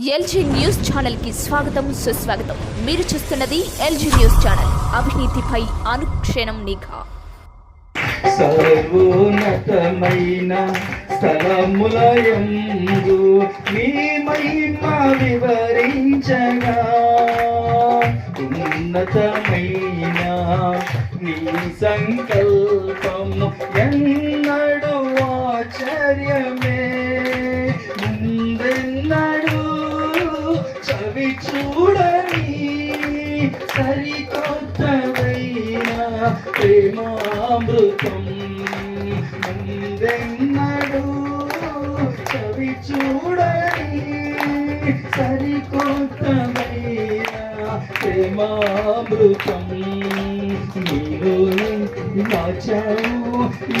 LG news ఛానల్కి స్వాగతం సుస్వాగతం. మీరు చూస్తున్నది ఎల్జీ న్యూస్ ఛానల్. అవినీతిపై అనుక్షణం నిఘా. సర్వోన్నతమైన స్థలములయందు నీ మహిమ వివరించగా. ఉన్నతమైన నీ సంకల్పము ఎన్నడు ఆచర్యమే చూడని సరికొత్తదైన ప్రేమామృతం. ముందెన్నడు చవి చూడని సరికొత్తదైన ప్రేమామృతం. నీలో దాచావు ఈ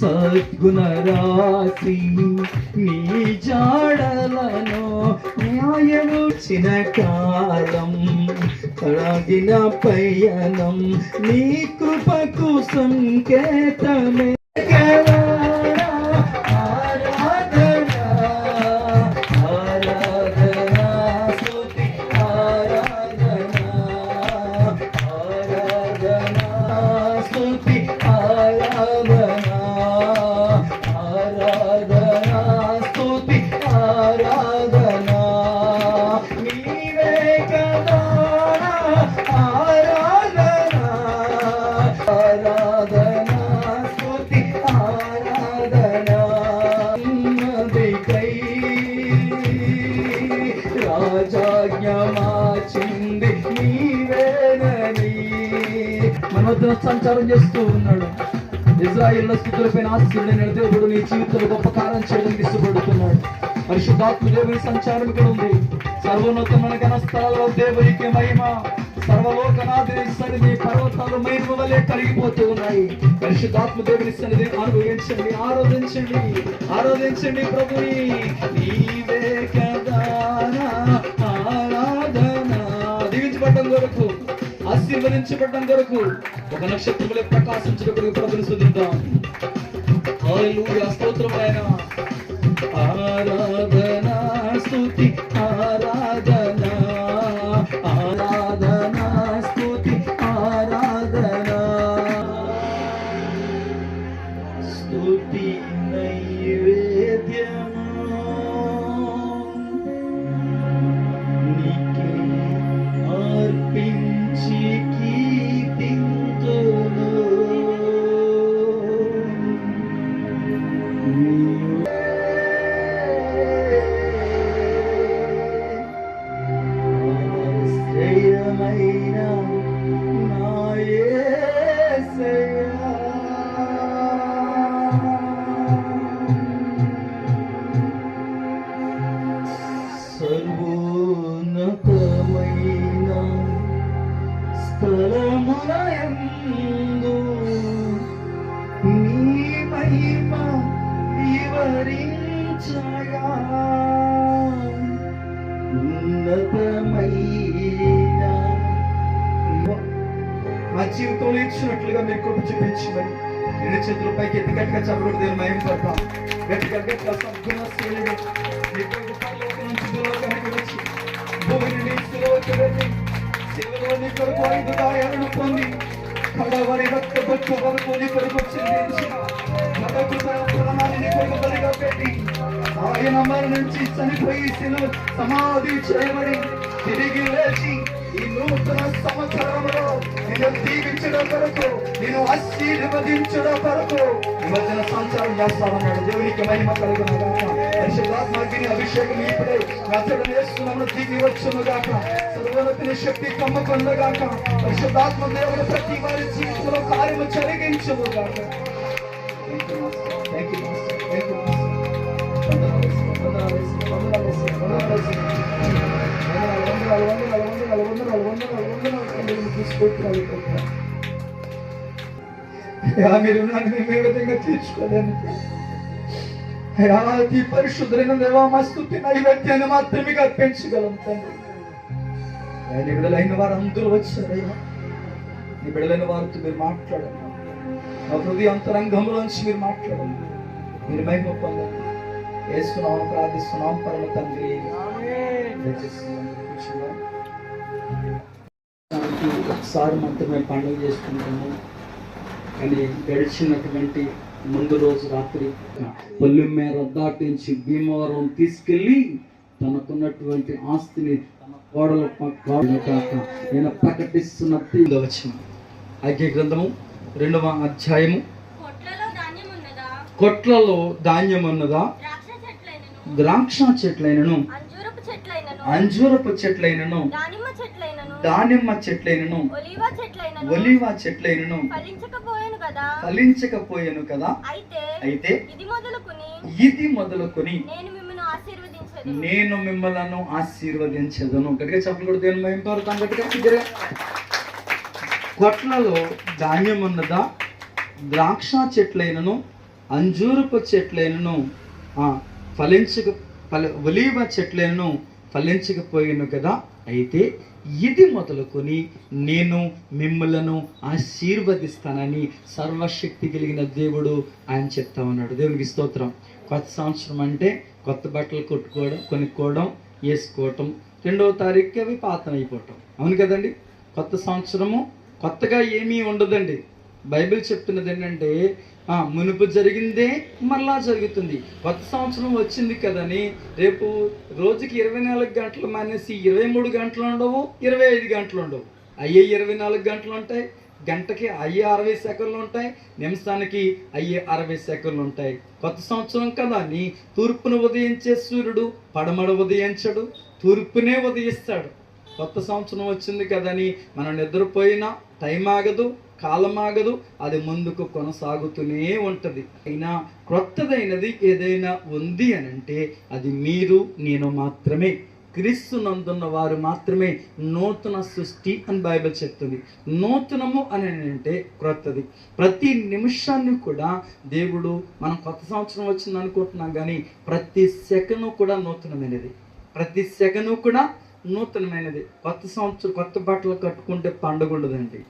సద్గుణరాశి నీ జాడలను న్యాయము చిన కాలం తొలగిన పయనం నీ కృపకు సంకేతమే. మన సంచారం చేస్తూ ఉన్నాడు. ఇజ్రాయిల్ స్థుతులపైన ఆశీర్వైన దేవుడు నీ జీవితంలో గొప్ప కారం చేయడానికి ఇష్టపడుతున్నాడు. పరిశుద్ధాత్మ దేవుని సంచారం ఇక్కడ ఉంది. సర్వోన్నతమైన ఘన స్థలాల్లో దేవునికి మహిమ సర్వలోకనాథుని సన్నిధి పర్వతాలు మహిమ వల్లే కరిగిపోతూ ఉన్నాయి. పరిశుద్ధాత్మ దేవుని సన్నిధి అనుభవించండి ఆరాధించండి ఆరాధించండి ప్రభుని. నీవే కదా ఆశీర్వదించబడ్డం కొరకు ఒక నక్షత్రములే ప్రకాశించడం కొరకు ప్రభుని శుద్ధిద్దాం హల్లెలూయా స్తోత్రం ఆయన ఆరాధన స్తుతి. స్థలములయందు నీ వివరించగా ఉన్నతమైన మా జీవితంలో ఇచ్చినట్లుగా మీరు కృప చూపించమని. రెండు చేతుల పైకి ఎత్తి గట్టిగా చప్పడు దేవుని మయం పడతాం. గట్టిగా గట్టిగా సద్గుణ శైలిని నుంచి భూలోకానికి భూమిని నీ కొరకు ఐదు గాయాలను పొంది కడవరి రక్త బొచ్చు వరకు నీ కొరకు ప్రాణాన్ని నీ కొరకు బలిగా పెట్టి ఆయన మరణించి చనిపోయి సిలువ సమాధి చేయబడి తిరిగి లేచి ఈ నూతన సంవత్సరంలో నిన్ను దీవించడం కొరకు నేను ఆశీర్వదించడం కొరకు. విభజన సంచారం చేస్తామన్నాడు. దేవునికి మహిమ కలుగును आशीर्वाद मागिनी अभिषेक ನೀಪಡೆ ಯಾಚಕನ ಯೇಸುವಿನ ದಿವ್ಯವಚನಗಾಕ ಸರ್ವನತಿನ ಶಕ್ತಿ ಕಮ್ಮಕೊಂಡಗಾಕ ಪರಿಶುದ್ಧಾತ್ಮ ದೇವರ ಪ್ರತಿ ವಾರ ಜೀವಿತದ ಕಾರ್ಯము జరిగించుగాక thank you master thank you మీరు నన్ను మేము ఏ విధంగా తీర్చుకోలేదు అయ్యా పరిశుద్ధులైన పరిశుద్ధమైన దేవా మా స్థుతి నైవేద్యాన్ని మాత్రమే అర్పించగలం తండ్రి. అయ్యా, నీ బిడ్డలైన వారు అందరూ వచ్చారయ్యా నీ బిడ్డలైన వారితో మీరు మాట్లాడండి. నా హృదయ అంతరంగంలోంచి మీరు మాట్లాడండి. మీరు మహిమ పొందండి. వేస్తున్నాం ప్రార్థిస్తున్నాం పరమ తండ్రి. దయచేసి అందరూ కూర్చుందాం. ఒకసారి మాత్రమే పండుగ చేసుకుంటాము. కానీ గడిచినటువంటి ముందు రోజు రాత్రి పొల్లిమేర దాటించి భీమవరం తీసుకెళ్ళి తనకున్నటువంటి ఆస్తిని తన కోడల కాక నేను ప్రకటిస్తున్న వచ్చిన ఐక్య గ్రంథము రెండవ అధ్యాయము. కొట్లలో ధాన్యం ఉన్నదా? ద్రాక్ష చెట్లైనను? అంజూరపు చెట్లైనను? దానిమ్మ చెట్లైనను? ఒలీవ చెట్లైనను? కదా? ఫలించకపోయాను కదా? అయితే అయితే ఇది మొదలుకుని ఇది మొదలుకొని నేను మిమ్మల్ని ఆశీర్వదించదు నేను మిమ్మలను ఆశీర్వదించదను. గట్టిగా చెప్పలు కూడా దేని గట్టిగా దగ్గర కొట్లలో ధాన్యం ఉన్నదా? ద్రాక్ష చెట్లైనను అంజూరపు చెట్లైనను ఫలించక ఫల ఒలీవ చెట్లైనను ఫలించకపోయాను కదా? అయితే ఇది మొదలుకొని నేను మిమ్మలను ఆశీర్వదిస్తానని సర్వశక్తి కలిగిన దేవుడు ఆయన చెప్తా ఉన్నాడు. దేవునికి స్తోత్రం. కొత్త సంవత్సరం అంటే కొత్త బట్టలు కొట్టుకోవడం కొనుక్కోవడం వేసుకోవటం. రెండవ తారీఖుకి అవి పాతనైపోవటం అవును కదండి? కొత్త సంవత్సరము కొత్తగా ఏమీ ఉండదండి. బైబిల్ చెప్తున్నది ఏంటంటే మునుపు జరిగిందే మరలా జరుగుతుంది. కొత్త సంవత్సరం వచ్చింది కదని రేపు రోజుకి ఇరవై నాలుగు గంటలు మానేసి ఇరవై మూడు గంటలు ఉండవు ఇరవై ఐదు గంటలు ఉండవు. అయ్యే ఇరవై నాలుగు గంటలు ఉంటాయి గంటకి అయ్యే అరవై సెకండ్లు ఉంటాయి నిమిషానికి అయ్యే అరవై సెకండ్లు ఉంటాయి. కొత్త సంవత్సరం కదా అని తూర్పును ఉదయించే సూర్యుడు పడమడ ఉదయించడు తూర్పునే ఉదయిస్తాడు. కొత్త సంవత్సరం వచ్చింది కదని మనం నిద్రపోయినా టైం ఆగదు కాలం ఆగదు అది ముందుకు కొనసాగుతూనే ఉంటుంది. అయినా క్రొత్తదైనది ఏదైనా ఉంది అని అంటే అది మీరు నేను మాత్రమే. క్రీస్తు నందున్న వారు మాత్రమే. నూతన సృష్టి అని బైబిల్ చెప్తుంది. నూతనము అని అంటే క్రొత్తది. ప్రతి నిమిషాన్ని కూడా దేవుడు మనం కొత్త సంవత్సరం వచ్చింది అనుకుంటున్నాం కానీ ప్రతి సెకను కూడా నూతనమైనది. ప్రతి సెకను కూడా నూతనమైనది. కొత్త సంవత్సరం కొత్త బట్టలు కట్టుకుంటే పండుగ ఉండదండి.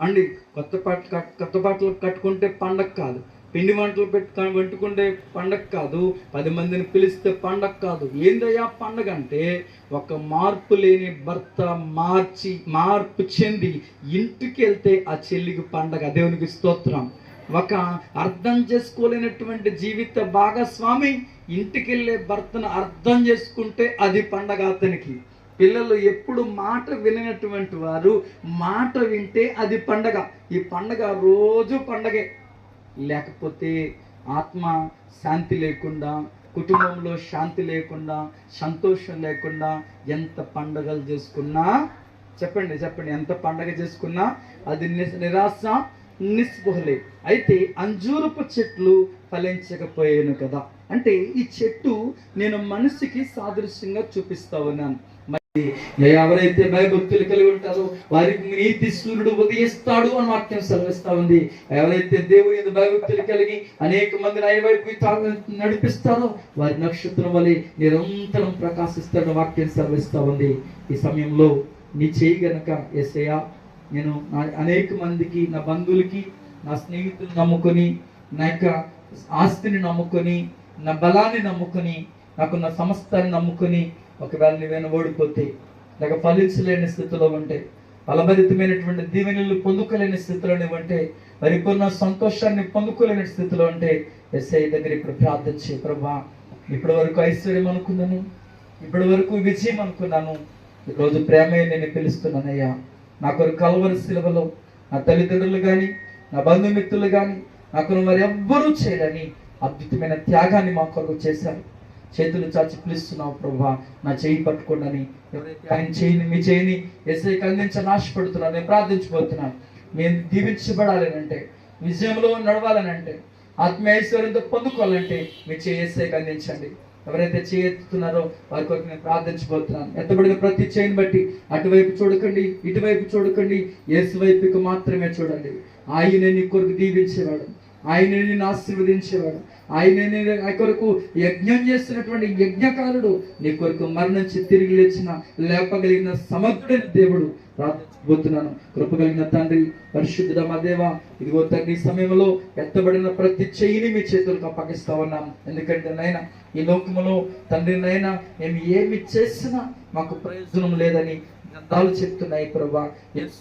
అండి కొత్త బట్టలు కొత్త బట్టలు కట్టుకుంటే పండగ కాదు. పిండి వంటలు పెట్టుకొని వండుకుంటే పండగ కాదు. పది మందిని పిలిస్తే పండగ కాదు. ఏందయ్యా పండగ అంటే ఒక మార్పు లేని భర్త మార్చి మార్పు చెంది ఇంటికి వెళ్తే ఆ చెల్లికి పండగ. దేవునికి స్తోత్రం. ఒక అర్థం చేసుకోలేనటువంటి జీవిత భాగస్వామి ఇంటికి వెళ్ళే భర్తను అర్థం చేసుకుంటే అది పండగ అతనికి. పిల్లలు ఎప్పుడు మాట విననటువంటి వారు మాట వింటే అది పండగ. ఈ పండగ రోజు పండగే. లేకపోతే ఆత్మ శాంతి లేకుండా కుటుంబంలో శాంతి లేకుండా సంతోషం లేకుండా ఎంత పండగలు చేసుకున్నా చెప్పండి చెప్పండి ఎంత పండగ చేసుకున్నా అది ని- నిరాశ నిస్పృహలే. అయితే అంజూరపు చెట్లు ఫలించకపోయాను కదా. అంటే ఈ చెట్టు నేను మనిషికి సాదృశ్యంగా చూపిస్తా ఉన్నాను. ఎవరైతే భయభక్తులు కలిగి ఉంటారో వారికి నీతి సూర్యుడు ఉదయిస్తాడు అని వాక్యం సెలవిస్తా ఉంది. ఎవరైతే దేవుని భయభక్తులు కలిగి అనేక మంది ఆయన వైపు నడిపిస్తారో వారి నక్షత్రం వలె నిరంతరం ప్రకాశిస్తాడు వాక్యం సెలవిస్తా ఉంది. ఈ సమయంలో నీ చేయి గనక ఎస్ఐయా నేను నా అనేక మందికి నా బంధువులకి నా స్నేహితులు నమ్ముకొని నా యొక్క ఆస్తిని నమ్ముకొని నా బలాన్ని నమ్ముకొని నాకున్న సమస్తాన్ని నమ్ముకొని ఒకవేళ నువ్వేనా ఓడిపోతే లేక ఫలించలేని స్థితిలో ఉంటే ఫలభరితమైనటువంటి దీవెనలు పొందుకోలేని స్థితిలో ఉంటే పరిపూర్ణ సంతోషాన్ని పొందుకోలేని స్థితిలో ఉంటే ఎస్ఐ దగ్గర ఇప్పుడు ప్రార్థన చే ప్రభా. ఇప్పటి వరకు ఐశ్వర్యం అనుకున్నాను ఇప్పటి వరకు విజయం అనుకున్నాను. ఈరోజు ప్రేమే నేను పిలుస్తున్నానయ్యా. నా కొరకు కలవరి సిలవలో నా తల్లిదండ్రులు కానీ నా బంధుమిత్రులు కానీ నాకు మరి ఎవ్వరూ చేయలేని అద్భుతమైన త్యాగాన్ని మా కొరకు చేశారు. చేతులు చాచి పిలుస్తున్నావు ప్రభా. నా చేయి పట్టుకోండి ఎవరైతే ఆయన చేయిని మీ చేయిని ఎస్ఐకి అందించని ఆశపడుతున్నాను నేను ప్రార్థించబోతున్నాను. మేము దీవించబడాలి అంటే విజయంలో నడవాలని అంటే ఆత్మీయ ఐశ్వర్యంతో పొందుకోవాలంటే మీ చేయి ఎస్ఐకి అందించండి ఎవరైతే చేయెత్తుతున్నారో వారి కొరకు నేను ప్రార్థించబోతున్నాను. ఎత్తబడిన ప్రతి చేయిని బట్టి అటువైపు చూడకండి ఇటువైపు చూడకండి. యేసు వైపుకి మాత్రమే చూడండి. ఆయనే నీ కొరకు దీవించేవాడు. ఆయనే నిన్ను ఆశీర్వదించేవాడు. ఆయనే ఆ కొరకు యజ్ఞం చేస్తున్నటువంటి యజ్ఞకారుడు. నీ కొరకు మరణించి తిరిగి లేచిన లేపగలిగిన సమర్థుడైన దేవుడు రాబోతున్నాను. కృపగలిగిన తండ్రి పరిశుద్ధుడ మా దేవ ఇదిగో తండ్రి సమయంలో ఎత్తబడిన ప్రతి చెయ్యిని మీ చేతులకు అప్పగిస్తా ఉన్నాం. ఎందుకంటే నైనా ఈ లోకములో తండ్రి నైనా మేము ఏమి చేసినా మాకు ప్రయోజనం లేదని గ్రంథాలు చెప్తున్నాయి ప్రభా.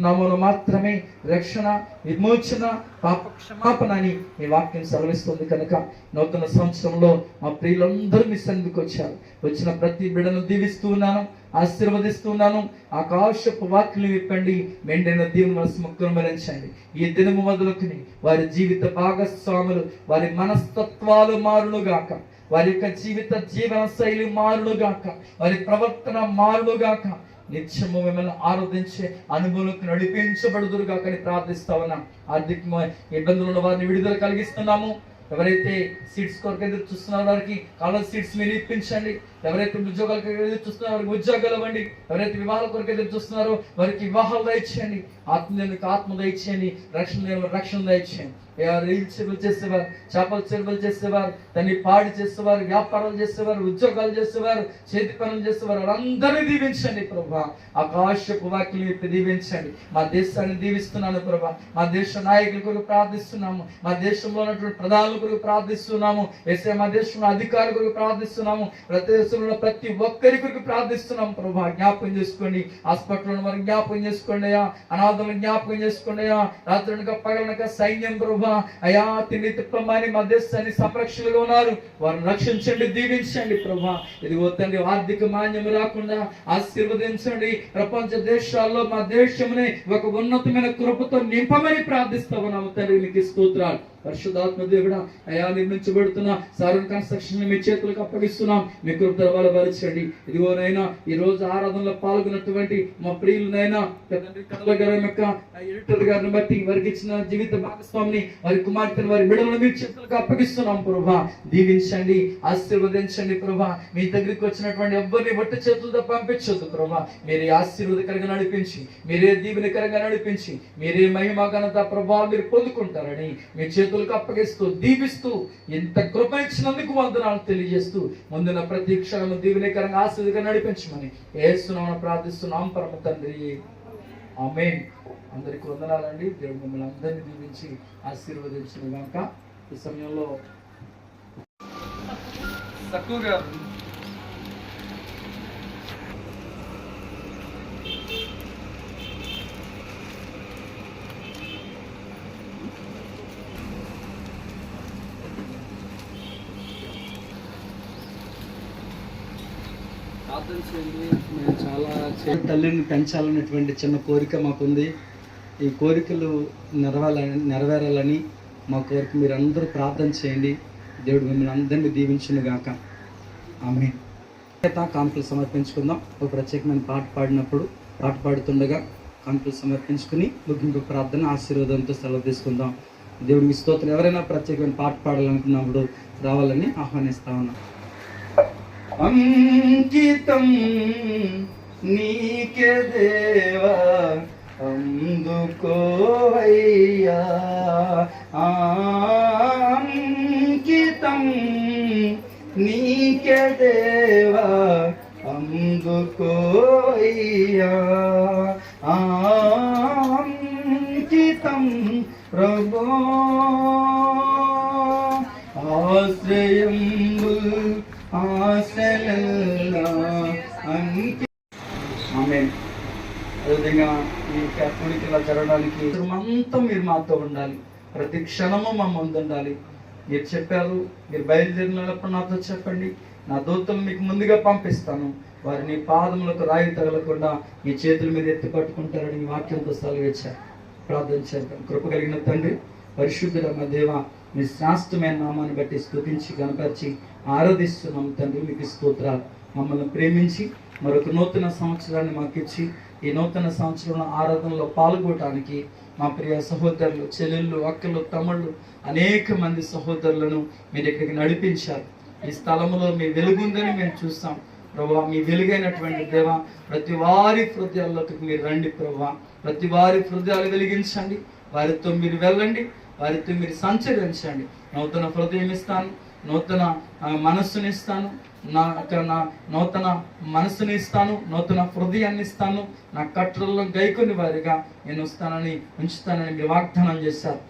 నామమును మాత్రమే రక్షణ విమోచన పాప క్షమాపణ అని మీ వాక్యం సెలవిస్తుంది కనుక నూతన సంవత్సరంలో మా ప్రియులందరూ మీ సన్నిధికి వచ్చారు. వచ్చిన ప్రతి బిడను దీవిస్తూ ఉన్నాను ఆశీర్వదిస్తున్నాను ఆకాశపు వాక్యులు విప్పండి మెండైన దీవుని మనసు ముక్కును మరించండి ఈ దినము మొదలుకుని వారి జీవిత భాగస్వాములు వారి మనస్తత్వాలు మారునుగాక. వారి యొక్క జీవిత జీవన శైలి మారునుగాక. వారి ప్రవర్తన మారునుగాక. నిత్యము మిమ్మల్ని ఆరాధించే అనుభవంలోకి నడిపించబడుదురు కాకని ప్రార్థిస్తా ఉన్నాం. ఆర్థిక ఇబ్బందులు ఉన్న వారిని విడుదల కలిగిస్తున్నాము. ఎవరైతే సీట్స్ కొరకు ఎదురు చూస్తున్నారో వారికి కాలేజ్ సీట్స్ మీరు ఇప్పించండి. ఎవరైతే ఉద్యోగాలకు ఎదురు చూస్తున్నారో వారికి ఉద్యోగాలు ఇవ్వండి ఎవరైతే వివాహాల కొరకు ఎదురు చూస్తున్నారో వారికి వివాహాలు దయచేయండి. ఆత్మ ఆత్మ దయచేయండి. రక్షణ రక్షణ దయచేయండి. రీల్ చెరువులు చేసేవారు చేపల చెరువులు చేసేవారు దాన్ని పాడి చేసేవారు వ్యాపారాలు చేసేవారు ఉద్యోగాలు చేసేవారు చేతి పనులు చేసేవారు. వాళ్ళందరినీ దీవించండి ప్రభా. ఆకాశపు వాక్యులు దీవించండి. మా దేశాన్ని దీవిస్తున్నాను ప్రభా. మా దేశ నాయకుల కొరకు ప్రార్థిస్తున్నాము. మా దేశంలో ఉన్నటువంటి ప్రధానుల కొరకు ప్రార్థిస్తున్నాము. ఎస్ఐ మా దేశంలో అధికారుల కొరకు ప్రార్థిస్తున్నాము. ప్రతి దేశంలో ప్రతి ఒక్కరి కొరకు ప్రార్థిస్తున్నాం ప్రభా. జ్ఞాపకం చేసుకోండి. హాస్పిటల్ వారు జ్ఞాపకం చేసుకోండి అనాథలను జ్ఞాపకం చేసుకోండి రాత్రి పగలనక సైన్యం ప్రభా. అయా తిండి తిప్పమని మా దేశాన్ని ఉన్నారు. వారిని రక్షించండి దీవించండి ప్రభా ఇదిగో తండ్రి ఆర్థిక మాన్యం రాకుండా ఆశీర్వదించండి. ప్రపంచ దేశాల్లో మా దేశముని ఒక ఉన్నతమైన కృపతో నింపమని ప్రార్థిస్తా ఉన్నాము తండ్రి స్తోత్రాలు. పరిశుద్ధాత్మ దేవుడా అయా నిర్మించబడుతున్న సారూన్ కన్స్ట్రక్షన్ మీ చేతులకు అప్పగిస్తున్నాం. మీ కృప బలచండి ఇదిగోనైనా ఈ రోజు ఆరాధనలో పాల్గొన్నటువంటి మా ప్రియులనైనా తండ్రి కడల గారి యొక్క ఎడిటర్ గారిని బట్టి వారికి ఇచ్చిన జీవిత భాగస్వామిని వారి కుమార్తెను వారి బిడలను మీ చేతులకు అప్పగిస్తున్నాం ప్రభా. దీవించండి ఆశీర్వదించండి ప్రభా. మీ దగ్గరికి వచ్చినటువంటి ఎవ్వరిని బట్టి చేతులతో పంపించొద్దు ప్రభా. మీరే ఆశీర్వదకరంగా నడిపించి మీరే దీవెనకరంగా నడిపించి మీరే మహిమ ఘనత ప్రభావం మీరు పొందుకుంటారని మీ చేతులకు అప్పగిస్తూ దీవిస్తూ ఎంత కృప ఇచ్చినందుకు వందనాలు తెలియజేస్తూ ముందున్న ప్రతి క్షణము దీవెనకరంగా ఆశీర్వదకరంగా నడిపించమని ఏస్తున్నామని ప్రార్థిస్తున్నాం పరమ తండ్రి. ఆమె అందరికి వందనాలండి. దేవుడు మిమ్మల్ని అందరినీ దీవించి ఆశీర్వదించిన గాక ఈ సమయంలో తక్కువగా ప్రార్థన చేయండి మేము చాలా తల్లిని పెంచాలన్నటువంటి చిన్న కోరిక మాకుంది. ఈ కోరికలు నెరవేరాలని నెరవేరాలని మా కోరిక మీరు అందరూ ప్రార్థన చేయండి. దేవుడు మిమ్మల్ని అందరినీ దీవించును గాక ఆమె కాంపులు సమర్పించుకుందాం. ఒక ప్రత్యేకమైన పాట పాడినప్పుడు పాట పాడుతుండగా కాంపులు సమర్పించుకుని ముగింపు ప్రార్థన ఆశీర్వాదంతో సెలవు తీసుకుందాం. దేవుడికి స్తోత్రం. ఎవరైనా ప్రత్యేకమైన పాట పాడాలనుకున్నప్పుడు రావాలని ఆహ్వానిస్తా ఉన్నాం. అంకితం నీకే దేవా అందుకోవయ్యా. అంకితం నీకే దేవా అందుకోవయ్యా. అంకితం ప్రభో ఆశ్రయం ముఖ్యంగా ఈ కూడికి ఇలా జరగడానికి అంతా మీరు మాతో ఉండాలి. ప్రతి క్షణము మా ముందు ఉండాలి. మీరు చెప్పారు మీరు బయలుదేరినప్పుడు నాతో చెప్పండి. నా దూతలు మీకు ముందుగా పంపిస్తాను. వారిని పాదములకు రాయి తగలకుండా మీ చేతుల మీద ఎత్తి పట్టుకుంటారని ఈ వాక్యంతో సెలవిచ్చారు ప్రార్థన చేద్దాం. కృప కలిగిన తండ్రి పరిశుద్ధుల మా దేవ మీ శ్రాష్టమైన నామాన్ని బట్టి స్థుతించి కనపరిచి ఆరాధిస్తున్నాం తండ్రి మీకు స్తోత్రాలు. మమ్మల్ని ప్రేమించి మరొక నూతన సంవత్సరాన్ని మాకు ఇచ్చి ఈ నూతన సంవత్సరంలో ఆరాధనలో పాల్గొనడానికి మా ప్రియ సహోదరులు చెల్లెళ్ళు అక్కలు తమ్ముళ్ళు అనేక మంది సహోదరులను మీరు ఇక్కడికి నడిపించారు. ఈ స్థలంలో మీ వెలుగుందని మేము చూస్తాం. ప్రభా మీ వెలుగైనటువంటి దేవ ప్రతి వారి హృదయాల్లోకి మీరు రండి ప్రభా. ప్రతి వారి హృదయాలు వెలిగించండి. వారితో మీరు వెళ్ళండి. వారితో మీరు సంచరించండి. నూతన హృదయం ఇస్తాను. నూతన మనస్సుని ఇస్తాను. నా నా నూతన మనస్సుని ఇస్తాను. నూతన హృదయాన్ని ఇస్తాను. నా కట్టుల్లో గైకొని వారిగా నేను వస్తానని ఉంచుతానని మీరు వాగ్దానం చేశారు.